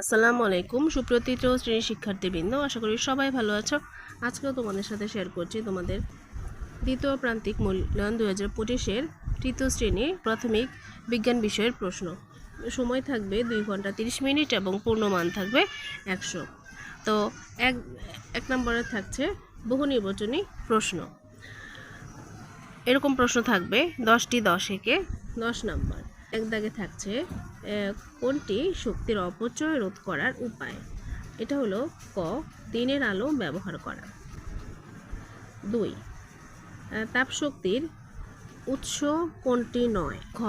আসসালামু আলাইকুম। সুপ্রতীত শ্রেণির শিক্ষার্থীবৃন্দ, আশা করি সবাই ভালো আছো। আজকেও তোমাদের সাথে শেয়ার করছি তোমাদের দ্বিতীয় প্রান্তিক মূল্যায়ন দু হাজার পঁচিশের তৃতীয় শ্রেণির প্রাথমিক বিজ্ঞান বিষয়ের প্রশ্ন। সময় থাকবে দুই ঘণ্টা তিরিশ মিনিট এবং পূর্ণমান থাকবে একশো। তো এক এক নম্বরে থাকছে বহু নির্বাচনী প্রশ্ন। এরকম প্রশ্ন থাকবে দশটি দশ একে দশ নাম্বার। এক দাগে থাকছে কোনটি শক্তির অপচয় রোধ করার উপায়? এটা হলো ক, দিনের আলো ব্যবহার করা। দুই তাপশক্তির উৎস কোনটি নয়? খ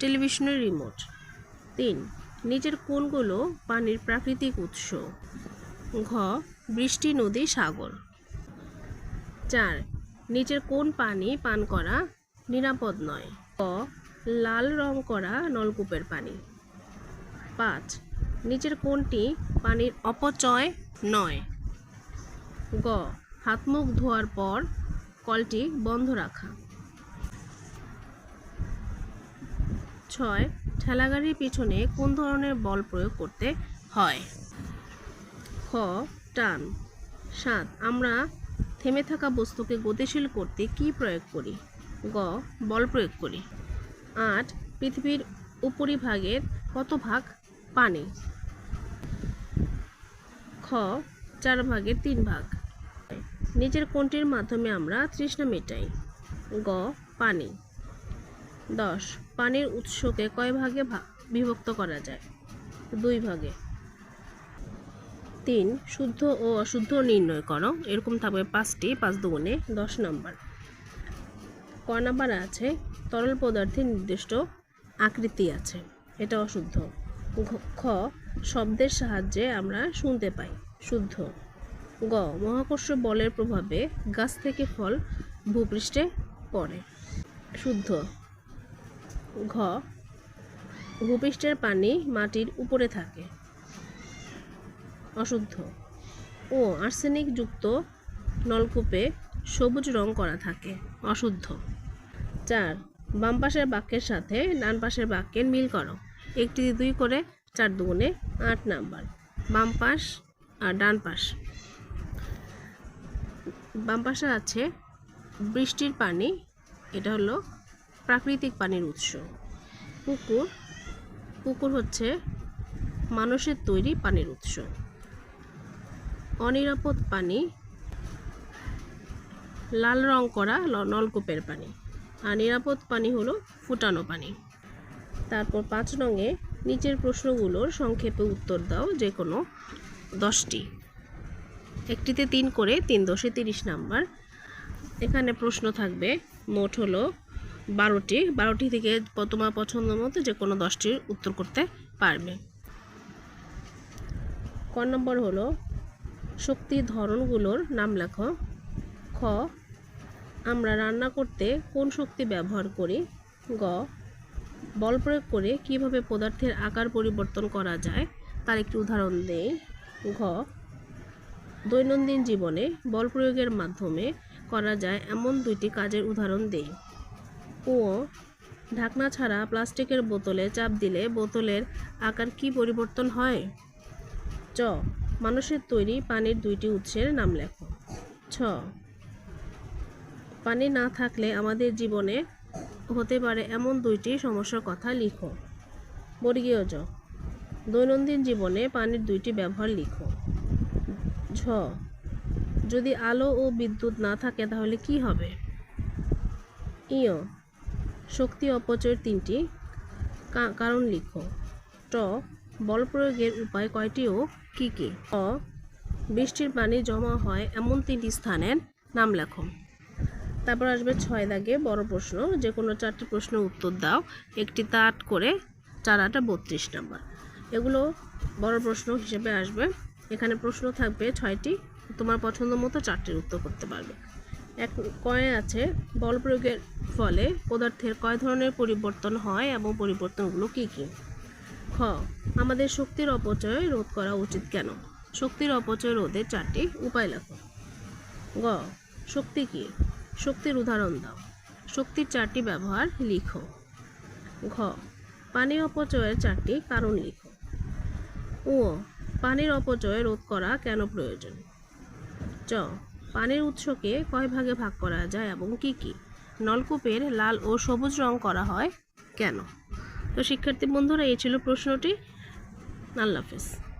টেলিভিশনের রিমোট। তিন নিচের কোনগুলো পানির প্রাকৃতিক উৎস? ঘ, বৃষ্টি, নদী, সাগর। চার নিচের কোন পানি পান করা নিরাপদ নয়? ক লাল রং করা নলকূপের পানি। পাঁচ, নিচের কোনটি পানির অপচয় নয়। গ হাত মুখ ধোয়ার পর কলটি বন্ধ রাখা। ছয়, ঠেলাগাড়ির পিছনে কোন ধরনের বল প্রয়োগ করতে হয়? খ, টান। সাত, আমরা থেমে থাকা বস্তুকে গতিশীল করতে কি প্রয়োগ করি? গ, বল প্রয়োগ করি। আট পৃথিবীর উপরিভাগের কত ভাগ পানি? খ চার ভাগের তিন ভাগ নিচের কোনটির মাধ্যমে আমরা তৃষ্ণা মেটাই। গ, পানি। দশ, পানির উৎসকে কয় ভাগে বিভক্ত করা যায়? দুই ভাগে। তিন, শুদ্ধ ও অশুদ্ধ নির্ণয় করো। এরকম থাকবে পাঁচটি, পাঁচ দুগুণে দশ নম্বর। ক আছে, তরল পদার্থের নির্দিষ্ট আকৃতি আছে। এটা অশুদ্ধ। খ, শব্দের সাহায্যে আমরা শুনতে পাই, শুদ্ধ। গ, মহাকর্ষ বলের প্রভাবে গাছ থেকে ফল ভূপৃষ্ঠে পড়ে, শুদ্ধ। ঘ, ভূপৃষ্ঠের পানি মাটির উপরে থাকে, অশুদ্ধ। ও, আর্সেনিক যুক্ত নলকূপে সবুজ রং করা থাকে, অশুদ্ধ। চার। বাম পাশের বাক্যের সাথে ডান পাশের বাক্যের মিল করো। একটি দুই করে চার দুগুণে আট নাম্বার। বাম পাশ আর ডান পাশ। বাম পাশে আছে বৃষ্টির পানি। এটা হলো প্রাকৃতিক পানির উৎস। পুকুর। পুকুর হচ্ছে মানুষের তৈরি পানির উৎস। অনিরাপদ পানি, লাল রং করা নলকূপের পানি। আর নিরাপদ পানি হলো ফুটানো পানি। তারপর পাঁচ রঙে নিচের প্রশ্নগুলোর সংক্ষেপে উত্তর দাও যে কোনো দশটি। একটিতে তিন করে, তিন দশে তিরিশ নাম্বার। এখানে প্রশ্ন থাকবে, মোট হলো বারোটি। বারোটি থেকে তোমার পছন্দ মতো যে কোনো দশটির উত্তর করতে পারবে। ক নম্বর হলো শক্তির ধরনগুলোর নাম লেখো। খ আমরা রান্না করতে কোন শক্তি ব্যবহার করি? গ, বল প্রয়োগ করে কীভাবে পদার্থের আকার পরিবর্তন করা যায়? তার একটি উদাহরণ দেই। ঘ, দৈনন্দিন জীবনে বল প্রয়োগের মাধ্যমে করা যায় এমন দুইটি কাজের উদাহরণ দেই। ও ঢাকনা ছাড়া প্লাস্টিকের বোতলে চাপ দিলে বোতলের আকার কি পরিবর্তন হয়? চ, মানুষের তৈরি পানির দুইটি উৎসের নাম লেখো। ছ পানি না থাকলে আমাদের জীবনে হতে পারে এমন দুইটি সমস্যার কথা লিখো। বর্গীয় জ। দৈনন্দিন জীবনে পানির দুইটি ব্যবহার লিখো। ঝ। যদি আলো ও বিদ্যুৎ না থাকে তাহলে কি হবে? ইয় শক্তি অপচয়ের তিনটি কারণ লিখো। ট। বল প্রয়োগের উপায় কয়টি ও কী কী? অ। বৃষ্টির পানি জমা হয় এমন তিনটি স্থানের নাম লেখো। তারপর আসবে ছয় দাগে, বড় প্রশ্ন যে কোনো চারটি প্রশ্নের উত্তর দাও। একটি তা আট করে চারাটা বত্রিশ নাম্বার। এগুলো বড় প্রশ্ন হিসেবে আসবে। এখানে প্রশ্ন থাকবে ছয়টি, তোমার পছন্দ মতো চারটির উত্তর করতে পারবে। এক কয়ে আছে, বল প্রয়োগের ফলে পদার্থের কয় ধরনের পরিবর্তন হয় এবং পরিবর্তনগুলো কী কী? খ, আমাদের শক্তির অপচয় রোধ করা উচিত কেন? শক্তির অপচয় রোধে চারটি উপায় লেখো। গ, শক্তি কী? শক্তির উদাহরণ দাও। শক্তির চারটি ব্যবহার লিখো। ঘ, পানি অপচয়ের চারটি কারণ লিখো। ও পানির অপচয় রোধ করা কেন প্রয়োজন? চ, পানির উৎসকে কয় ভাগে ভাগ করা যায় এবং কি কি? নলকূপের লাল ও সবুজ রং করা হয় কেন? তো শিক্ষার্থী বন্ধুরা, এই ছিল প্রশ্নটি। আল্লাহ হাফেজ।